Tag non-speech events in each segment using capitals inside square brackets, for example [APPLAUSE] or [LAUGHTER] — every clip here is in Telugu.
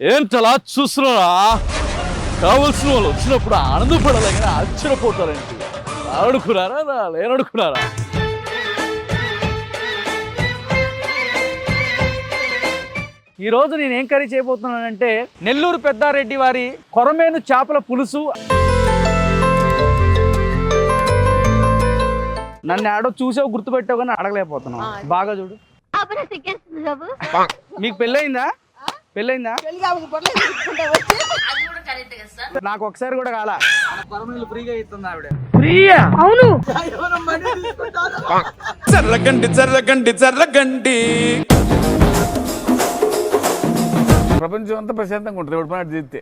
ఏంటలా చూస్తున్నారా? కావలసిన వాళ్ళు వచ్చినప్పుడు ఆనందపడాలి కానీ ఆశ్చర్యపోతారండి అనుకున్నారా నా లేననుకున్నారా ఈ రోజు నేను ఏం కర్రీ చేయబోతున్నానంటే నెల్లూరు పెద్దారెడ్డి వారి కొరమేను చేపల పులుసు. నన్ను ఆడో చూసావు గుర్తుపెట్టావు కానీ అడగలేకపోతున్నావు బాగా చూడు. మీకు పెళ్ళయిందా? పెళ్ళయిందా నాకు ఒకసారి కూడా కాల. ఫ్రీగా ఇస్తుంది ఆవిడ. అవును. చర్లగండి చర్లగండి చర్లగండి ప్రపంచం అంతా ప్రశాంతంగా ఉంటుంది ఎవడు పని చేస్తే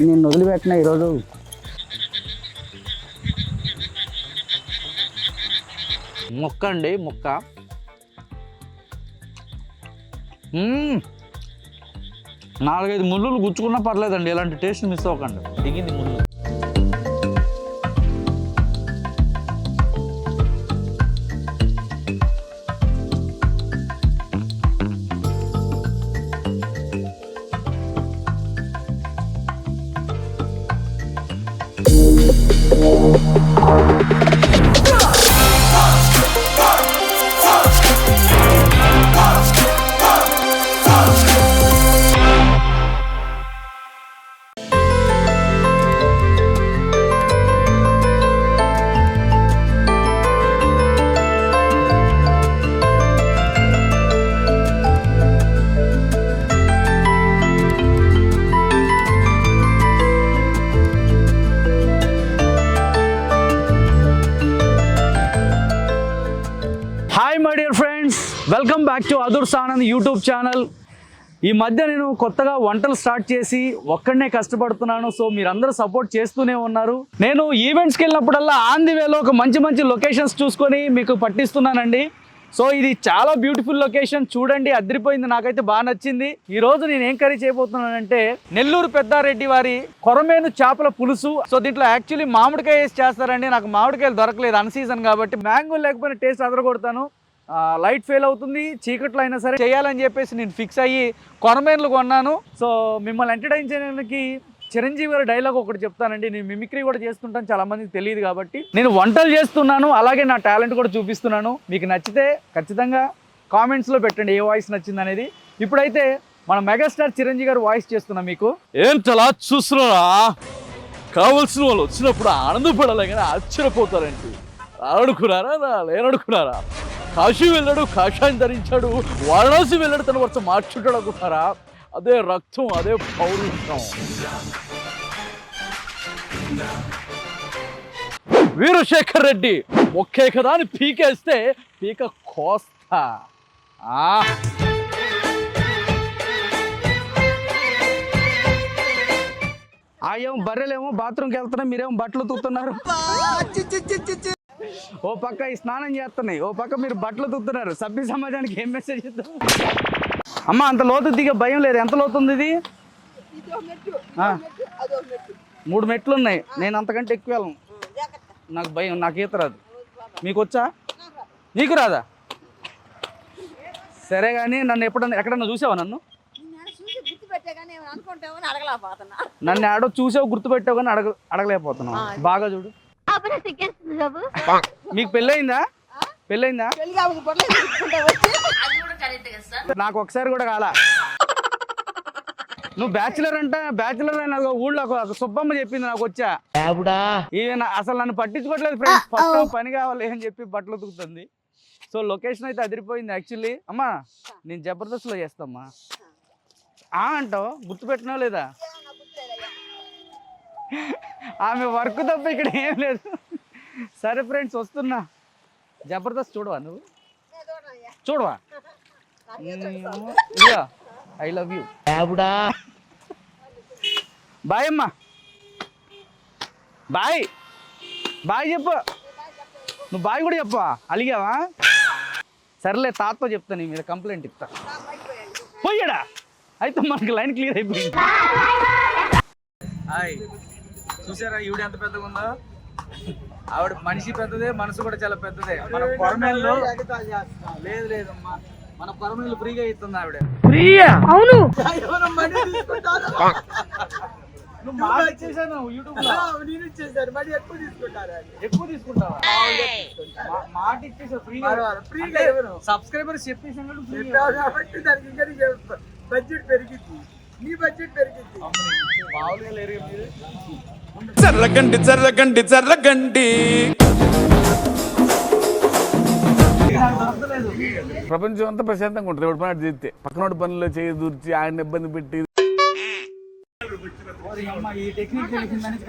నేను వదిలిపెట్టిన ఈరోజు మొక్క అండి మొక్క. నాలుగైదు ముళ్ళు గుచ్చుకున్నా పర్లేదండి ఇలాంటి టేస్ట్ మిస్ అవ్వకండి. దిగింది ముళ్ళు. Hi Adur YouTube channel. ఈ మధ్య నేను కొత్తగా వంటలు స్టార్ట్ చేసి ఒక్కడనే కష్టపడుతున్నాను. సో మీరందరూ సపోర్ట్ చేస్తూనే ఉన్నారు. నేను ఈవెంట్స్కి వెళ్ళినప్పుడల్లా ఆన్ ది వేలో ఒక మంచి మంచి లొకేషన్స్ చూసుకొని మీకు పట్టిస్తున్నానండి. సో ఇది చాలా బ్యూటిఫుల్ లొకేషన్. చూడండి అదిరిపోయింది. నాకైతే బాగా నచ్చింది. ఈ రోజు నేను ఏం కర్రీ చేయబోతున్నానంటే నెల్లూరు పెద్దారెడ్డి వారి కొరమేను చేపల పులుసు. సో దీంట్లో యాక్చువల్లీ మామిడికాయ వేసి చేస్తారండి. నాకు మామిడికాయలు దొరకలేదు. అన్ సీజన్ కాబట్టి మ్యాంగో లేకపోయినా టేస్ట్ అదరగొడతాను. లైట్ ఫెయిల్ అవుతుంది చీకట్లో అయినా సరే చేయాలని చెప్పేసి నేను ఫిక్స్ అయ్యి కొరమేన్లు కొన్నాను. సో మిమ్మల్ని ఎంటర్టైన్ చేయడానికి చిరంజీవి గారి డైలాగ్ ఒకటి చెప్తానండి. నేను మిమిక్రీ కూడా చేస్తుంటాను చాలా మందికి తెలియదు కాబట్టి. నేను వంటలు చేస్తున్నాను అలాగే నా టాలెంట్ కూడా చూపిస్తున్నాను. మీకు నచ్చితే ఖచ్చితంగా కామెంట్స్లో పెట్టండి ఏ వాయిస్ నచ్చింది అనేది ఇప్పుడైతే మన మెగాస్టార్ చిరంజీవి గారు వాయిస్ చేస్తున్నాం మీకు. ఏంటలా చూస్తున్నారా? కావలసిన వాళ్ళు వచ్చినప్పుడు ఆనందపడాలి కానీ ఆశ్చర్యపోతారండి అనుకున్నారా లేననుకున్నారా కాశీ వెళ్ళాడు కాషాయం ధరించాడు. వారణాసి వెళ్ళాడు తన వరుస మార్చుంటాడు అనుకున్నారా అదే రక్తం అదే పౌరుషం. వీరశేఖర్ రెడ్డి ఒకే కదా అని పీకేస్తే పీక కోస్తా. ఆ? ఆ ఏమో బర్రెలేమో బాత్రూమ్కి వెళ్తున్నా మీరేమో బట్టలు తూతున్నారు ఓ పక్క ఈ స్నానం చేస్తున్నాయి. ఓ పక్క మీరు బట్టలు తుత్తున్నారు. సభ్య సమాజానికి ఏం మెసేజ్ ఇద్దాం? అమ్మ అంత లోతు దిగే భయం లేదు. ఎంత లోతు ఉంది ఇది. మూడు మెట్లు ఉన్నాయి. నేను అంతకంటే ఎక్కువ వెళ్ళను. నాకు భయం నాకు ఈత రాదు. మీకు వచ్చా? నీకు రాదా? సరే కానీ నన్ను ఎప్పుడన్నా ఎక్కడన్నా చూసావా నన్ను? నన్ను ఆడో చూసావు గుర్తుపెట్టావు కానీ అడగ అడగలేకపోతున్నావు. బాగా చూడు. అప్పుడు సిగ్గేస్తుంది బాబు. మీకు పెళ్ళయిందా? పెళ్ళయిందా? నాకు ఒకసారి కూడా కాల. నువ్వు బ్యాచులర్ అంట బ్యాచులర్ అయినా ఊళ్ళో ఒక ఒక సుబ్బమ్మ చెప్పింది నాకు వచ్చా. ఈయన అసలు నన్ను పట్టించుకోవట్లేదు ఫ్రెండ్స్ ఫస్ట్ పని కావాలి అని చెప్పి బట్టలు ఉతుకుతుంది. సో లొకేషన్ అయితే అదిరిపోయింది యాక్చువల్లీ అమ్మా నేను జబర్దస్త్లో చేస్తామ్మా. ఆ అంటావు? గుర్తుపెట్టినా లేదా? ఆమె వర్క్ తప్ప ఇక్కడ ఏం లేదు. సరే ఫ్రెండ్స్ వస్తున్నా. జబర్దస్త్ చూడవా నువ్వు? చూడవా? ఐ లవ్ యూ బాయ్ అమ్మా. బాయ్ బాయ్ చెప్పు. నువ్వు బాయ్ కూడా చెప్పా. అలిగావా? సర్లే తాతతో చెప్తా నీ మీద కంప్లైంట్ ఇస్తా. పోయాడా అయితే మనకి లైన్ క్లియర్ అయిపోయింది. హాయ్ చూసారా? ఈవిడ ఎంత పెద్దగా ఉందో? ఆవిడ మనిషి పెద్దదే మనసు కూడా చాలా పెద్దదే. మన కొరమేళ్ళు లేదు లేదు మన- మన కొరమేళ్ళు ఫ్రీగా ఇస్తుంది ఆవిడ. అవును. నువ్వు మాట ఇచ్చేసాను. సబ్స్క్రైబర్స్ బడ్జెట్ పెరిగింది నీ బడ్జెట్ పెరిగింది మామూలుగా లేరు చర్లకండి చర్లకండి చర్లకండి ప్రపంచం అంతా ప్రశాంతంగా ఉంటుంది. ఎవడి పని చేస్తే. పక్కనోడి పనుల్లో చేయి దూర్చి ఆయన ఇబ్బంది పెట్టి. ఈ టెక్నిక్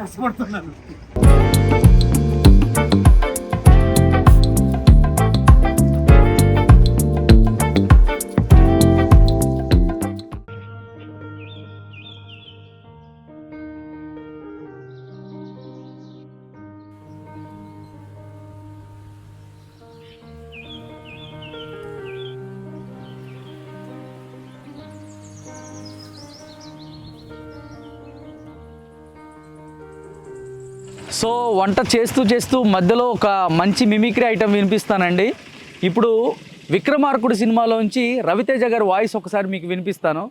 కష్టపడుతున్నాను. సో వంట చేస్తూ చేస్తూ మధ్యలో ఒక మంచి మిమిక్రీ ఐటమ్ వినిపిస్తానండి. ఇప్పుడు విక్రమార్కుడు సినిమాలోంచి రవితేజ గారి వాయిస్ ఒకసారి మీకు వినిపిస్తాను.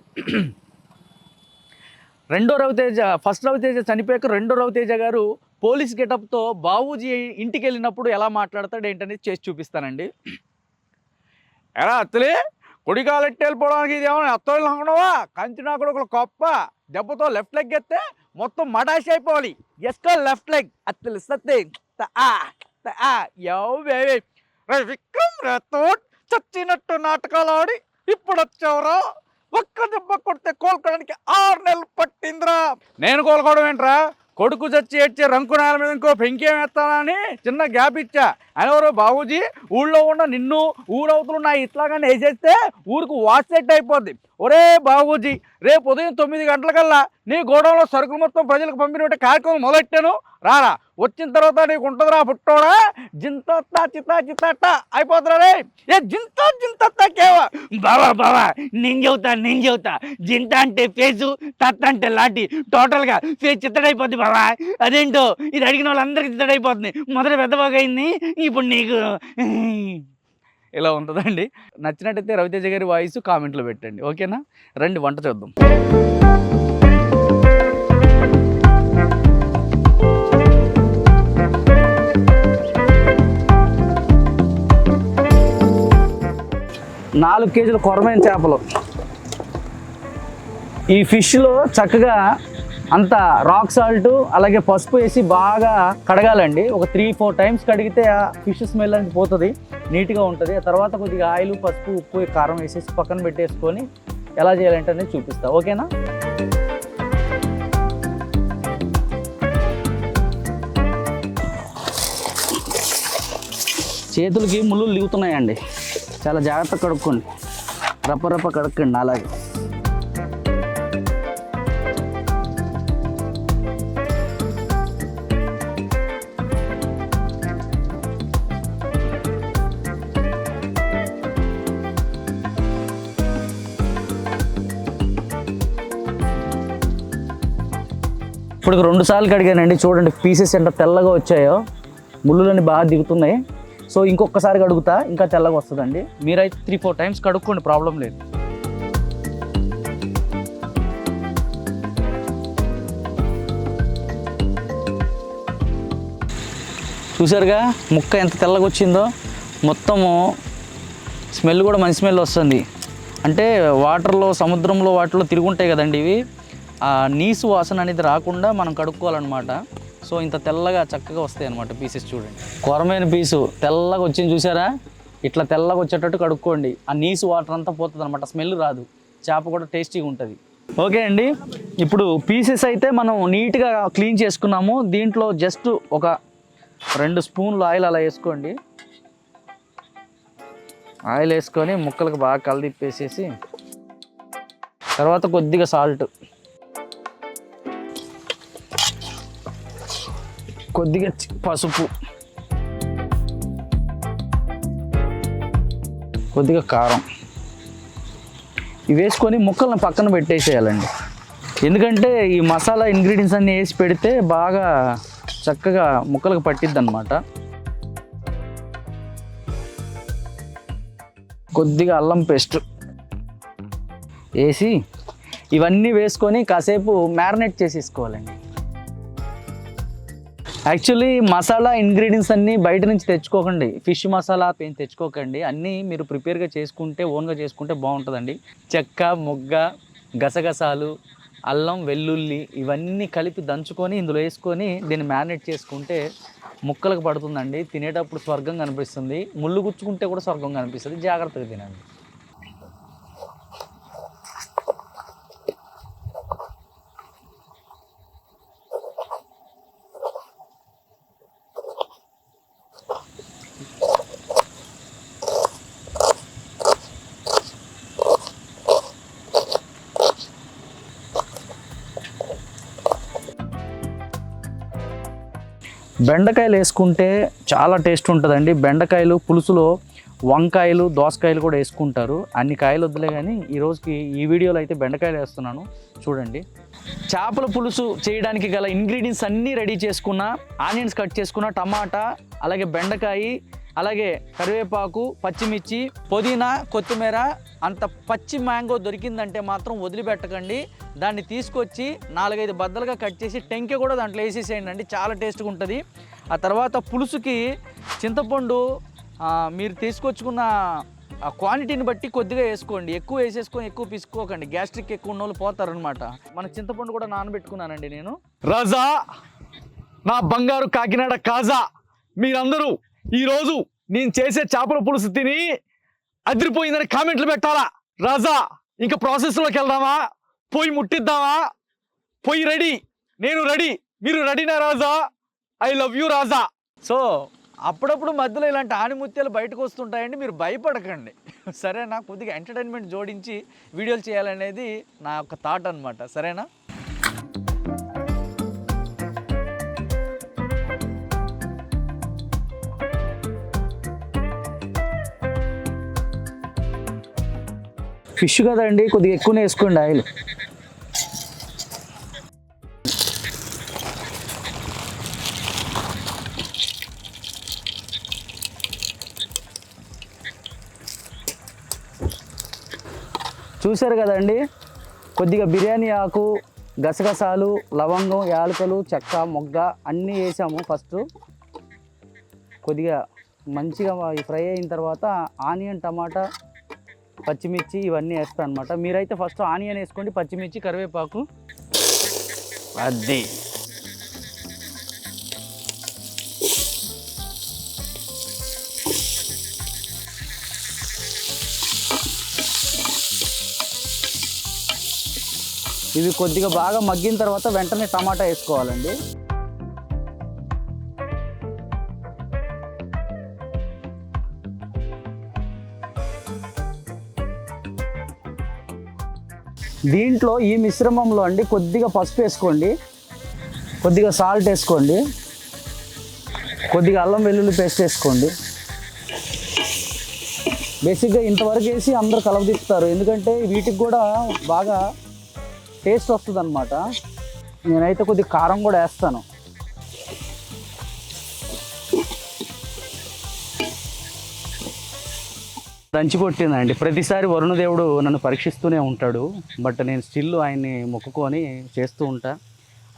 రెండో రవితేజ ఫస్ట్ రవితేజ చనిపోయాక రెండో రవితేజ గారు పోలీస్ గెటప్తో బాబూజీ ఇంటికి వెళ్ళినప్పుడు ఎలా మాట్లాడతాడు ఏంటనేది చేసి చూపిస్తానండి. ఎలా అత్తలే కుడికాలెట్టి వెళ్ళిపోవడానికి ఇది ఏమైనా అత్తోళ్ళు అనుకున్నావా? కంచి నా కూడా ఒక గొప్ప దెబ్బతో లెఫ్ట్ లెగ్ ఎత్తే మొత్తం మడాసి అయిపోవాలి. ఎస్కో లెఫ్ట్ లెగ్ అత్తలు సత్తే. బేబీ రే విక్రమ్ రేతో చచ్చినట్టు నాటకాలు ఆడి ఇప్పుడు వచ్చావురా. ఒక్క దెబ్బ కొడితే కోలుకోవడానికి ఆరు నెలలు పట్టిందిరా. నేను కోలుకోవడం ఏంట్రా? కొడుకు చచ్చి ఏడ్చే రంకు నేల మీద ఇంకో పెంకేం వేస్తానని చిన్న గ్యాప్ ఇచ్చా. అనేవారు బాబూజీ ఊళ్ళో ఉన్న నిన్ను ఊరవుతులు నా ఇట్లాగానే వేసేస్తే ఊరికి వాచ్ సెట్ అయిపోద్ది. ఒరే బాబూజీ రేపు ఉదయం తొమ్మిది గంటలకల్లా నీ గోడౌన్లో సరుకులు మొత్తం ప్రజలకు పంపిన కార్యక్రమం మొదలెట్టాను. రారా వచ్చిన తర్వాత నీకు ఉంటుందిరా పుట్టోడా? జింత చిత్త చిత్తట్ట అయిపోతురా రే. ఏ జింత జింత కేవా? బావా బావా నేను చెబుతా నేను చెబుతా. జింత అంటే ఫేసు తత్త అంటే లాంటి. టోటల్గా ఫేస్ చిత్తడైపోద్ది బావా. అదేంటో? ఇది అడిగిన వాళ్ళందరికీ చిత్తడైపోతుంది. మొదట పెద్ద అయింది ఇప్పుడు నీకు. ఇలా ఉంటుందండి. నచ్చినట్టయితే రవితేజ గారి వాయిస్ కామెంట్లో పెట్టండి. ఓకేనా? రండి వంట చూద్దాం. నాలుగు కేజీల కొరమైన చేపలు. ఈ ఫిష్లో చక్కగా అంత రాక్ సాల్ట్ అలాగే పసుపు వేసి బాగా కడగాలండి. ఒక త్రీ ఫోర్ టైమ్స్ కడిగితే ఆ ఫిష్ స్మెల్ అనేది పోతుంది నీట్గా ఉంటుంది. ఆ తర్వాత కొద్దిగా ఆయిల్ పసుపు ఉప్పు కారం వేసేసి పక్కన పెట్టేసుకొని ఎలా చేయాలంటే అనేది చూపిస్తా. ఓకేనా? చేతులకి ముళ్ళు లిగుతున్నాయండి. చాలా జాగ్రత్త కడుక్కోండి. రప్ప రప్ప కడుక్కండి అలాగే ఇప్పుడు రెండు సార్లు కడిగానండి. చూడండి పీసెస్ ఎంత తెల్లగా వచ్చాయో. ముళ్ళులని బాగా దిగుతున్నాయి. సో ఇంకొకసారి కడుగుతా ఇంకా తెల్లగా వస్తుందండి. మీరైతే త్రీ ఫోర్ టైమ్స్ కడుక్కోండి ప్రాబ్లం లేదు. చూసారుగా ముక్క ఎంత తెల్లగా వచ్చిందో. మొత్తము స్మెల్ కూడా మంచి స్మెల్ వస్తుంది. అంటే వాటర్లో సముద్రంలో వాటిలో తిరుగుంటాయి కదండి ఇవి. ఆ నీసు వాసన అనేది రాకుండా మనం కడుక్కోవాలన్నమాట. సో ఇంత తెల్లగా చక్కగా వస్తాయి అనమాట పీసెస్ చూడండి. కొరమైన పీసు. తెల్లగా వచ్చింది చూసారా? ఇట్లా తెల్లగా వచ్చేటట్టు కడుక్కోండి. ఆ నీసు వాటర్ అంతా పోతుంది అనమాట స్మెల్ రాదు. చేప కూడా టేస్టీగా ఉంటుంది. ఓకే అండి. ఇప్పుడు పీసెస్ అయితే మనం నీట్గా క్లీన్ చేసుకున్నాము. దీంట్లో జస్ట్ ఒక రెండు స్పూన్లు ఆయిల్ అలా వేసుకోండి. ఆయిల్ వేసుకొని ముక్కలకు బాగా కలదిప్పేసేసి తర్వాత కొద్దిగా సాల్ట్. కొద్దిగా చి- పసుపు. కొద్దిగా కారం. ఇవి వేసుకొని ముక్కలను పక్కన పెట్టేసేయాలండి. ఎందుకంటే ఈ మసాలా ఇంగ్రీడియంట్స్ అన్నీ వేసి పెడితే బాగా చక్కగా ముక్కలకు పట్టిద్ది అనమాట కొద్దిగా అల్లం పేస్ట్ వేసి ఇవన్నీ వేసుకొని కాసేపు మ్యారినేట్ చేసేసుకోవాలండి. యాక్చువల్లీ మసాలా ఇంగ్రీడియంట్స్ అన్నీ బయట నుంచి తెచ్చుకోకండి. ఫిష్ మసాలా ఏం తెచ్చుకోకండి. అన్నీ మీరు ప్రిపేర్గా చేసుకుంటే ఓన్గా చేసుకుంటే బాగుంటుందండి. చెక్క మొగ్గ గసగసాలు అల్లం వెల్లుల్లి ఇవన్నీ కలిపి దంచుకొని ఇందులో వేసుకొని దీన్ని మ్యారినేట్ చేసుకుంటే ముక్కలకు పడుతుందండి. తినేటప్పుడు స్వర్గం కనిపిస్తుంది. ముళ్ళు గుచ్చుకుంటే కూడా స్వర్గం కనిపిస్తుంది. జాగ్రత్తగా తినండి. బెండకాయలు వేసుకుంటే చాలా టేస్ట్ ఉంటుందండి. బెండకాయలు పులుసులో వంకాయలు దోసకాయలు కూడా వేసుకుంటారు. అన్ని కాయలు వద్దులే కానీ ఈ రోజుకి ఈ వీడియోలో అయితే బెండకాయలు వేస్తున్నాను. చూడండి. చేపల పులుసు చేయడానికి గల ఇంగ్రీడియంట్స్ అన్నీ రెడీ చేసుకున్న ఆనియన్స్ కట్ చేసుకున్న టమాటా అలాగే బెండకాయ అలాగే కరివేపాకు పచ్చిమిర్చి పుదీనా కొత్తిమీర అంత పచ్చి మ్యాంగో దొరికిందంటే మాత్రం వదిలిపెట్టకండి. దాన్ని తీసుకొచ్చి నాలుగైదు బద్దలుగా కట్ చేసి టెంకె కూడా దాంట్లో వేసేసేయండి అండి. చాలా టేస్ట్గా ఉంటుంది. ఆ తర్వాత పులుసుకి చింతపండు మీరు తీసుకొచ్చుకున్న ఆ క్వాంటిటీని బట్టి కొద్దిగా వేసుకోండి. ఎక్కువ వేసేసుకొని ఎక్కువ పిసుకోకండి. గ్యాస్ట్రిక్ ఎక్కువ ఉన్న వాళ్ళు పోతారనమాట మన చింతపండు కూడా నానబెట్టుకున్నానండి నేను. రజా! నా బంగారు కాకినాడ కాజా! మీరందరూ ఈరోజు నేను చేసే చేపల పులుసు తిని అదిరిపోయిందని కామెంట్లు పెట్టాలా? రాజా ఇంకా ప్రాసెస్లోకి వెళ్దామా? పోయి ముట్టిద్దామా? పోయి రెడీ. నేను రెడీ. మీరు రెడీనా Raja? I love you Raja. So అప్పుడప్పుడు మధ్యలో ఇలాంటి ఆణిముత్యాలు బయటకు వస్తుంటాయండి. మీరు భయపడకండి. [LAUGHS] సరేనా? కొద్దిగా ఎంటర్టైన్మెంట్ జోడించి వీడియోలు చేయాలనేది నా యొక్క థాట్ అనమాట సరేనా? ఫిష్ కదండి కొద్దిగా ఎక్కువనే వేసుకోండి ఆయిల్. చూశారు కదండి కొద్దిగా బిర్యానీ ఆకు గసగసాలు లవంగం యాలకులు చెక్క మొగ్గ అన్నీ వేసాము ఫస్ట్. కొద్దిగా మంచిగా ఫ్రై అయిన తర్వాత ఆనియన్ టమాటా పచ్చిమిర్చి ఇవన్నీ వేస్తాను అనమాట మీరైతే ఫస్ట్ ఆనియన్ వేసుకోండి పచ్చిమిర్చి కరివేపాకు. అది. ఇవి కొద్దిగా బాగా మగ్గిన తర్వాత వెంటనే టమాటా వేసుకోవాలండి. దీంట్లో ఈ మిశ్రమంలో అండి కొద్దిగా పసుపు వేసుకోండి. కొద్దిగా సాల్ట్ వేసుకోండి. కొద్దిగా అల్లం వెల్లుల్లి పేస్ట్ వేసుకోండి. బేసిక్గా ఇంతవరకు వేసి అందరూ కలవదిస్తారు ఎందుకంటే వీటికి కూడా బాగా టేస్ట్ వస్తుంది అనమాట నేనైతే కొద్దిగా కారం కూడా వేస్తాను. దంచి కొట్టిందండి. ప్రతిసారి వరుణదేవుడు నన్ను పరీక్షిస్తూనే ఉంటాడు. బట్ నేను స్టిల్ ఆయన్ని మొక్కుకొని చేస్తూ ఉంటా.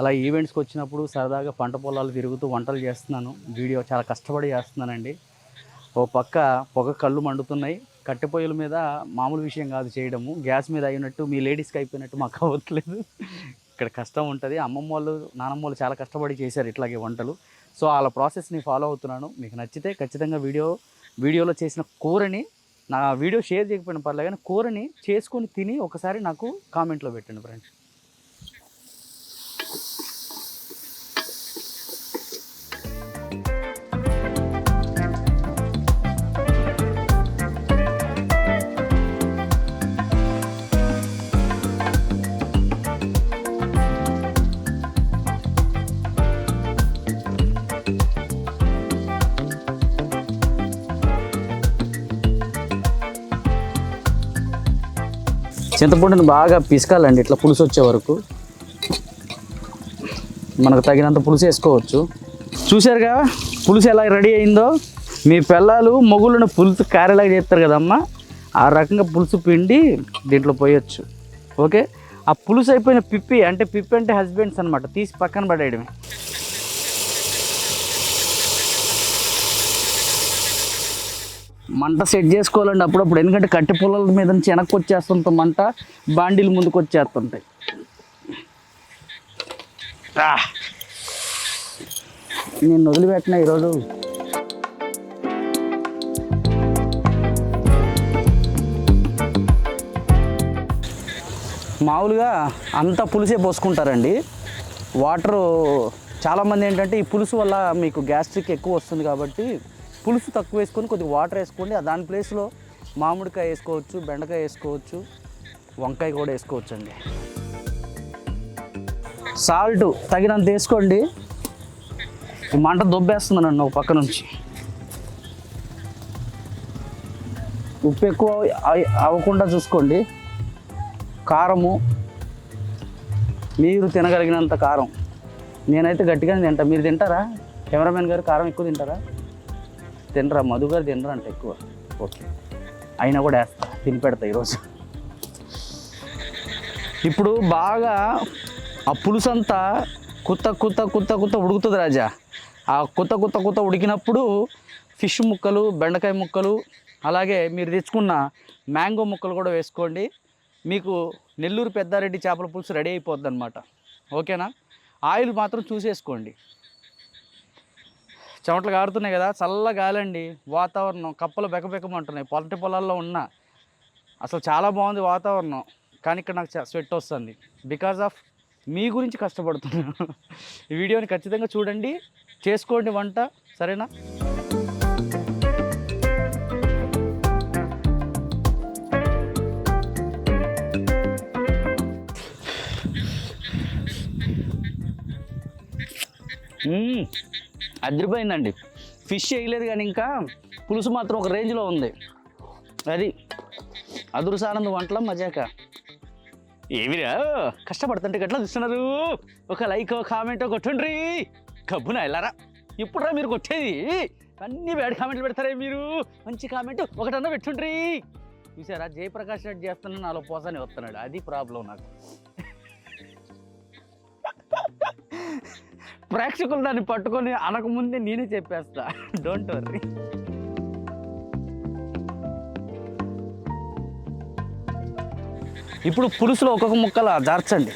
అలా ఈవెంట్స్కి వచ్చినప్పుడు సరదాగా పంట పొలాలు తిరుగుతూ వంటలు చేస్తున్నాను. వీడియో చాలా కష్టపడి చేస్తున్నానండి. ఓ పక్క పొగ కళ్ళు మండుతున్నాయి. కట్టె పొయ్యిల మీద మామూలు విషయం కాదు చేయడము. గ్యాస్ మీద అయినట్టు మీ లేడీస్కి అయిపోయినట్టు మాకు అవ్వట్లేదు. ఇక్కడ కష్టం ఉంటుంది. అమ్మమ్మ వాళ్ళు నానమ్మ వాళ్ళు చాలా కష్టపడి చేశారు ఇట్లాగే వంటలు. సో వాళ్ళ ప్రాసెస్ని ఫాలో అవుతున్నాను. మీకు నచ్చితే ఖచ్చితంగా వీడియో వీడియోలో చేసిన కూరని నా వీడియో షేర్ చేయకపోయిన పర్లేదు కానీ కూరని చేసుకొని తిని ఒకసారి నాకు కామెంట్లో పెట్టండి ఫ్రెండ్స్. చింతపండుని బాగా పిసకాలండి ఇట్లా పులుసు వచ్చే వరకు. మనకు తగినంత పులుసు వేసుకోవచ్చు. చూశారుగా పులుసు ఎలా రెడీ అయిందో? మీ పిల్లలు మొగుళ్ళను పులుసు కారేలాగా చేస్తారు కదమ్మా. ఆ రకంగా పులుసు పిండి దీంట్లో పోయొచ్చు. ఓకే? ఆ పులుసు అయిపోయిన పిప్పి అంటే పిప్పి అంటే హస్బెండ్స్ అనమాట తీసి పక్కన పడేయడమే. మంట సెట్ చేసుకోవాలండి అప్పుడప్పుడు. ఎందుకంటే కట్టె పొలాల మీద నుంచి వెనక్కి వచ్చేస్తుంటాం మంట బాండీలు ముందుకు వచ్చేస్తుంటాయి. నేను వదిలిపెట్టిన ఈరోజు. మామూలుగా అంతా పులుసే పోసుకుంటారండి. వాటరు చాలామంది ఏంటంటే ఈ పులుసు వల్ల మీకు గ్యాస్ట్రిక్ ఎక్కువ వస్తుంది కాబట్టి పులుసు తక్కువ వేసుకొని కొద్దిగా వాటర్ వేసుకోండి. దాని ప్లేస్లో మామిడికాయ వేసుకోవచ్చు బెండకాయ వేసుకోవచ్చు వంకాయ కూడా వేసుకోవచ్చు అండి సాల్ట్ తగినంత వేసుకోండి. మంట దొబ్బేస్తుంది నన్ను ఒక పక్క నుంచి. ఉప్పు ఎక్కువ అవ్వకుండా చూసుకోండి. కారము మీరు తినగలిగినంత కారం. నేనైతే గట్టిగానే తింటా. మీరు తింటారా? కెమెరామెన్ గారు కారం ఎక్కువ తింటారా? తినరా? మధు గారు తినరా అంటే ఎక్కువ. ఓకే. అయినా కూడా వేస్తా. తిని పెడతా ఈరోజు. ఇప్పుడు బాగా ఆ పులుసు అంతా కుత్త కుత్త కుత్త కుత్త ఉడుకుతుంది రాజా. ఆ కుత్త కుత్త కుత్త ఉడికినప్పుడు ఫిష్ ముక్కలు బెండకాయ ముక్కలు అలాగే మీరు తెచ్చుకున్న మ్యాంగో ముక్కలు కూడా వేసుకోండి. మీకు నెల్లూరు పెద్దారెడ్డి చేపల పులుసు రెడీ అయిపోద్ది అనమాట ఓకేనా? ఆయిల్ మాత్రం చూసేసుకోండి. చెమటలు కారుతున్నాయి కదా చల్ల గాలండి. వాతావరణం కప్పలు బెకబెకమంటున్నాయి. పొలటి పొలాల్లో ఉన్న అసలు చాలా బాగుంది వాతావరణం కానీ ఇక్కడ నాకు స్వెట్ వస్తుంది. బికాజ్ ఆఫ్ మీ గురించి కష్టపడుతున్నాను. ఈ వీడియోని ఖచ్చితంగా చూడండి. చేసుకోండి వంట సరేనా? మ్మ్. అదిరిపోయిందండి. ఫిష్ వేయలేదు కానీ ఇంకా పులుసు మాత్రం ఒక రేంజ్లో ఉంది. అది అదురుసానంద వంటల మజాక. ఏమిరా? కష్టపడుతుంటే గట్లా చూస్తున్నారు ఒక లైక్ కామెంట్ కొట్టండి కబ్బున వెళ్ళారా ఇప్పుడురా మీరు కొట్టేది? అన్ని బ్యాడ్ కామెంట్లు పెడతారే మీరు. మంచి కామెంట్ ఒకటన్నా పెట్టుండ్రి. చూసారా? జయప్రకాష్ రెడ్డి చేస్తున్నా నాలో పోసాని వస్తున్నాడు. అది ప్రాబ్లం నాకు. ప్రేక్షకులు దాన్ని పట్టుకొని అనకముందే నేనే చెప్పేస్తా. డోంట్ వర్రీ ఇప్పుడు పులుసులో ఒక్కొక్క ముక్కల జార్చండి.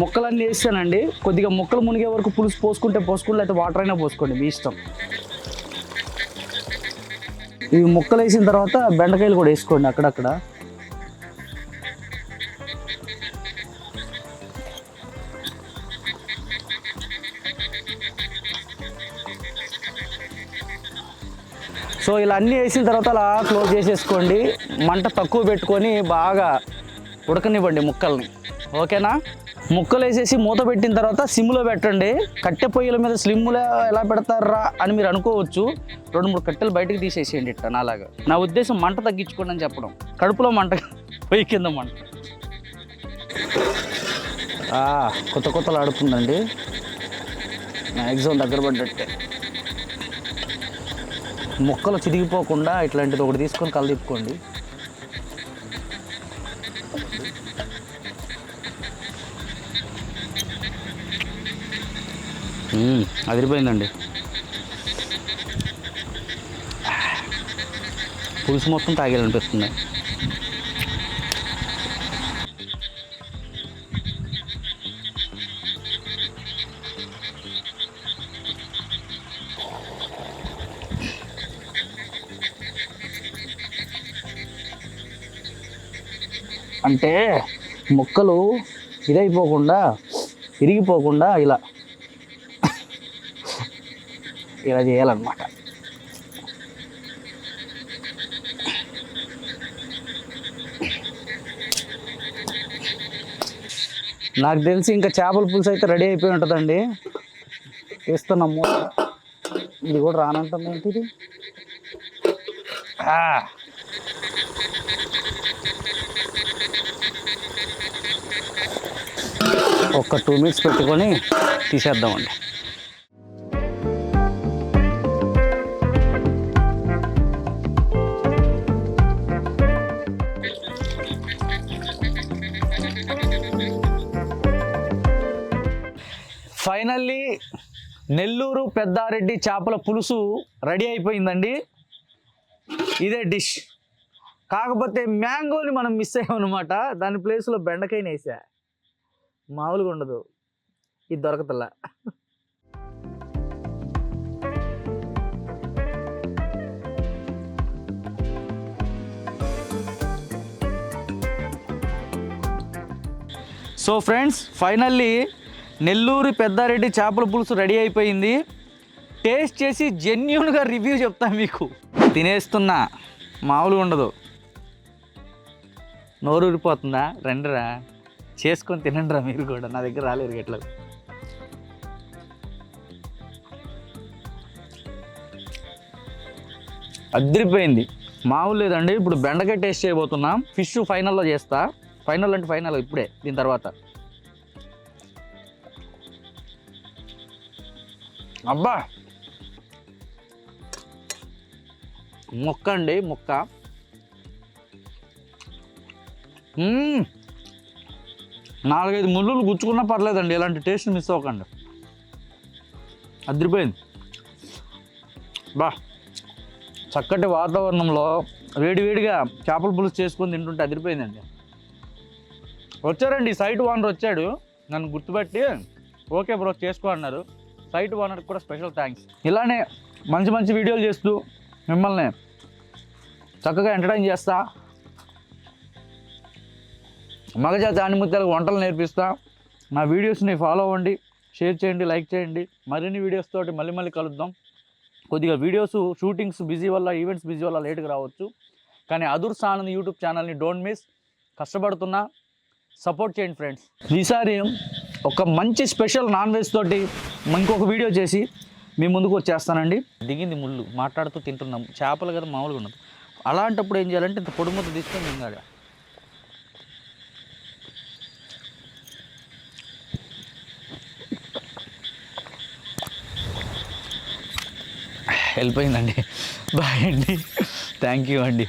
ముక్కలన్నీ వేసానండి కొద్దిగా ముక్కలు మునిగే వరకు పులుసు పోసుకుంటే పోసుకోండి లేకపోతే వాటర్ అయినా పోసుకోండి మీ ఇష్టం. ఇవి ముక్కలు వేసిన తర్వాత బెండకాయలు కూడా వేసుకోండి అక్కడక్కడ. సో ఇలా అన్నీ వేసిన తర్వాత అలా క్లోజ్ చేసేసుకోండి. మంట తక్కువ పెట్టుకొని బాగా ఉడకనివ్వండి ముక్కల్ని. ఓకేనా? ముక్కలు వేసేసి మూత పెట్టిన తర్వాత సిమ్లో పెట్టండి. కట్టె పొయ్యిల మీద స్లిమ్లో ఎలా పెడతారా అని మీరు అనుకోవచ్చు. రెండు మూడు కట్టెలు బయటకు తీసేసేయండి ఇట్లా నాలాగా. నా ఉద్దేశం మంట తగ్గించుకోండి అని చెప్పడం. కడుపులో మంట పొయ్యి కింద మంట. కొత్త కొత్తలు ఆడుతుందండి. మ్యాక్సిమం దగ్గర పడ్డట్టే. ముక్కలు చిరిగిపోకుండా ఇట్లాంటిది ఒకటి తీసుకొని కళ్ళు తిప్పుకోండి. అదిరిపోయిందండి. పులుసు మొత్తం తాగేయాలనిపిస్తుంది. అంటే మొక్కలు ఇదైపోకుండా ఇరిగిపోకుండా ఇలా ఇలా చేయాలన్నమాట. నాకు తెలిసి ఇంకా చేపల పులుసు అయితే రెడీ అయిపోయి ఉంటుందండి. ఇస్తున్నాము మూత ఇది కూడా రానంటుంది ఏంటిది? ఒక్క టూ మినిట్స్ పెట్టుకొని తీసేద్దామండి. నెల్లూరు పెద్దారెడ్డి చేపల పులుసు రెడీ అయిపోయిందండి. ఇదే డిష్. కాకపోతే మ్యాంగోని మనం మిస్ అయ్యామన్నమాట. దాని ప్లేస్లో బెండకాయని వేసా. మామూలుగా ఉండదు. ఇది దొరకతల్లా so friends finally Nellore Peddareddy చేపల పులుసు రెడీ అయిపోయింది. టేస్ట్ చేసి జెన్యున్గా రివ్యూ చెప్తాను మీకు. తినేస్తున్నా. మామూలుగా ఉండదు. నోరు ఊరిపోతుందా? రండిరా. చేసుకొని తినండిరా మీరు కూడా. నా దగ్గర రాలేరు ఎట్లా అదిరిపోయింది. మామూలు లేదండి. ఇప్పుడు బెండకాయ టేస్ట్ చేయబోతున్నాం. ఫిష్ ఫైనల్లో చేస్తా. ఫైనల్ అంటే ఫైనల్ ఇప్పుడే. దీని తర్వాత. అబ్బా. మొక్క. అండి మొక్క. నాలుగైదు ముళ్ళులు గుచ్చుకున్నా పర్లేదండి ఇలాంటి టేస్ట్ మిస్ అవ్వకండి. అదిరిపోయింది. బా. చక్కటి వాతావరణంలో వేడివేడిగా చేపల పులుసు చేసుకొని తింటుంటే అదిరిపోయిందండి. వచ్చారండి సైట్ ఓనర్ వచ్చాడు. నన్ను గుర్తుపెట్టి ఓకే బ్రో చేసుకో అన్నారు. సైట్ ఓనర్కి కూడా స్పెషల్ థ్యాంక్స్ ఇలానే మంచి మంచి వీడియోలు చేస్తూ మిమ్మల్ని చక్కగా ఎంటర్టైన్ చేస్తా. మగజాతి ఆనిముత్యాలకు వంటలు నేర్పిస్తా. నా వీడియోస్ని ఫాలో అవ్వండి షేర్ చేయండి లైక్ చేయండి. మరిన్ని వీడియోస్ తోటి మళ్ళీ మళ్ళీ కలుద్దాం. కొద్దిగా వీడియోస్ షూటింగ్స్ బిజీ వల్ల ఈవెంట్స్ బిజీ వల్ల లేట్గా రావచ్చు. కానీ అదుర్ సానంద్ యూట్యూబ్ ఛానల్ని డోంట్ మిస్. కష్టపడుతున్నా సపోర్ట్ చేయండి ఫ్రెండ్స్. ఈసారి ఒక మంచి స్పెషల్ నాన్ వెజ్ తోటి ఇంకొక వీడియో చేసి మీ ముందుకు వచ్చేస్తానండి. దిగింది ముళ్ళు మాట్లాడుతూ తింటున్నాం. చేపలు కదా మామూలుగా ఉండదు. అలాంటప్పుడు ఏం చేయాలంటే ఇంత పొడి ముద్ద తీసుకొని తింగాడు వెళ్ళిపోయిందండి బాయ్ అండి. థ్యాంక్ యూ అండి.